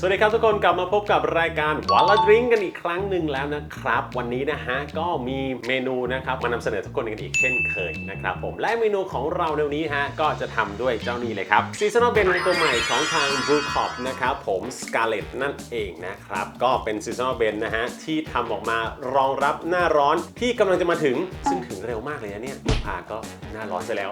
สวัสดีครับทุกคนกลับมาพบกับรายการวันละดริงกันอีกครั้งหนึ่งแล้วนะครับ วันนี้นะฮะก็มีเมนูนะครับมานำเสนอทุกคนกันอีกเช่นเคยนะครับผมและเมนูของเราในวันนี้ฮะก็จะทำด้วยเจ้านี้เลยครับซีซันอลเบนตัวใหม่ของทาง Brew c o p นะครับผม Scarlett นั่นเองนะครับก็เป็นซีซันอลเบนนะฮะที่ทำออกมารองรับหน้าร้อนที่กำลังจะมาถึงซึ่งถึงเร็วมากเลยนะเนี่ยพาก็หน้าร้อนไปแล้ว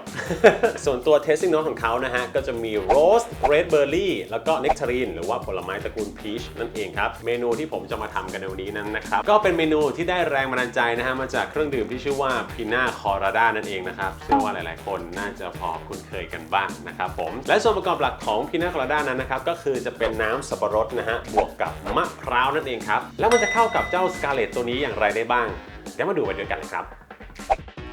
ส่วนตัว tasting note ของเขานะฮะก็จะมี roast red berry แล้วก็ nectarine หรือว่าผลไม้ตระกูล peach นั่นเองครับ เมนูที่ผมจะมาทำกันในวันนี้นั้นนะครับ ก็เป็นเมนูที่ได้แรงบันดาลใจนะฮะมาจากเครื่องดื่มที่ชื่อว่า Pina Colada นั่นเองนะครับเชื่อว่าหลายๆ คนน่าจะพอคุ้นเคยกันบ้างนะครับผม และส่วนประกอบหลักของ Pina Colada นั้นนะครับก็คือจะเป็นน้ำสับปะรดนะฮะบวกกับมะพร้าวนั่นเองครับแล้วมันจะเข้ากับเจ้า Scarlett ตัวนี้อย่างไรได้บ้างเดี๋ยวมาดูไปด้วยกันเลยครับ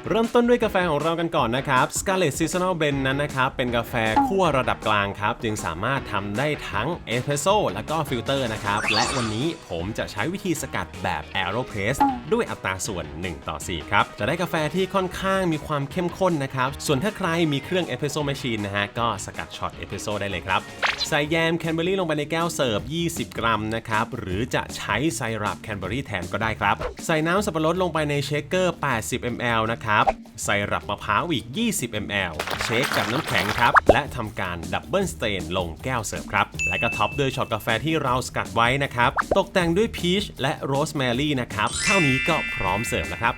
เริ่มต้นด้วยกาแฟของเรากันก่อนนะครับ Scarlet Seasonal Blend นั้นนะครับ เป็นกาแฟคั่วระดับกลางครับ จึงสามารถทำได้ทั้งเอสเพรสโซ่และก็ฟิลเตอร์นะครับ และวันนี้ผมจะใช้วิธีสกัดแบบ Aeropress ด้วยอัตราส่วน 1 ต่อ 4 ครับ จะได้กาแฟที่ค่อนข้างมีความเข้มข้นนะครับ ส่วนถ้าใครมีเครื่องเอสเพรสโซ่แมชชีนนะฮะก็สกัดช็อตเอสเพรสโซ่ได้เลยครับใส่แยมแคนเบอรี่ลงไปในแก้วเสิร์ฟ 20 กรัมนะครับ หรือจะใช้ไซรัปแคนเบอรี่แทนก็ได้ครับ ใส่น้ำสับปะรดลงไปในเชคเกอร์ 80 ml นะครับ ไซรัปมะพร้าวอีก 20 ml เชคกับน้ำแข็งครับ และทำการดับเบิลสเตนลงแก้วเสิร์ฟครับ และก็ท็อปด้วยช็อตกาแฟที่เราสกัดไว้นะครับ ตกแต่งด้วยพีชและโรสแมรี่นะครับ เท่านี้ก็พร้อมเสิร์ฟแล้วครับ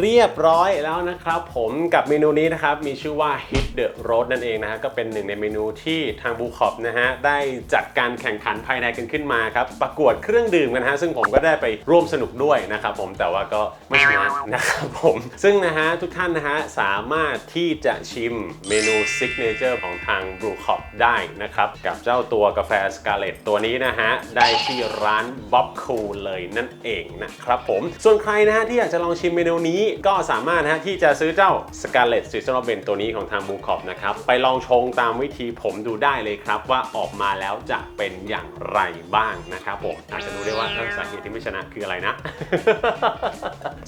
เรียบร้อยแล้วนะครับผมกับเมนูนี้นะครับมีชื่อว่า Hit the Road นั่นเองนะฮะก็เป็นหนึ่งในเมนูที่ทางบูคอปนะฮะได้จัดการแข่งขันภายในกันขึ้นมาครับประกวดเครื่องดื่มกันฮะซึ่งผมก็ได้ไปร่วมสนุกด้วยนะครับผมแต่ว่าก็ไม่ชนะนะครับผมซึ่งนะฮะทุกท่านนะฮะสามารถที่จะชิมเมนูซิกเนเจอร์ของทางบูคอปได้นะครับกับเจ้าตัวกาแฟสกาเลตตัวนี้นะฮะได้ที่ร้านบ๊อบคูเลยนั่นเองนะครับผมส่วนใครนะฮะที่อยากจะลองชิมเมนูนี้ก็สามารถนะที่จะซื้อเจ้า Scarlett Seasonal Blend ตัวนี้ของทางบูคอปนะครับ ไปลองชงตามวิธีผมดูได้เลยครับ ว่าออกมาแล้วจะเป็นอย่างไรบ้างนะครับผมอาจจะรู้ได้ว่าเอ้าสาเหตุที่ไม่ชนะคืออะไรนะ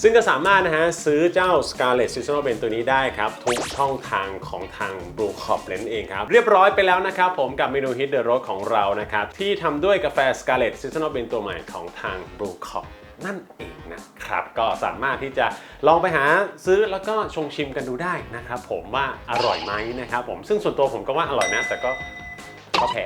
ซึ่งก็สามารถนะฮะซื้อเจ้า Scarlett Seasonal Blend ตัวนี้ได้ครับ ทุกช่องทางของทาง Blue Cop นั่นเองครับ เรียบร้อยไปแล้วนะครับผมกับเมนู Hit the Road ของเรานะครับที่ทำด้วยกาแฟ Scarlett Seasonal Blend ตัวใหม่ของทาง Blue Cop นั่นเองนะครับ ก็สามารถที่จะลองไปหาซื้อแล้วก็ชงชิมกันดูได้นะครับ ผมว่าอร่อยไหมนะครับผมซึ่งส่วนตัวผมก็ว่าอร่อยนะแต่ก็ก็แพ้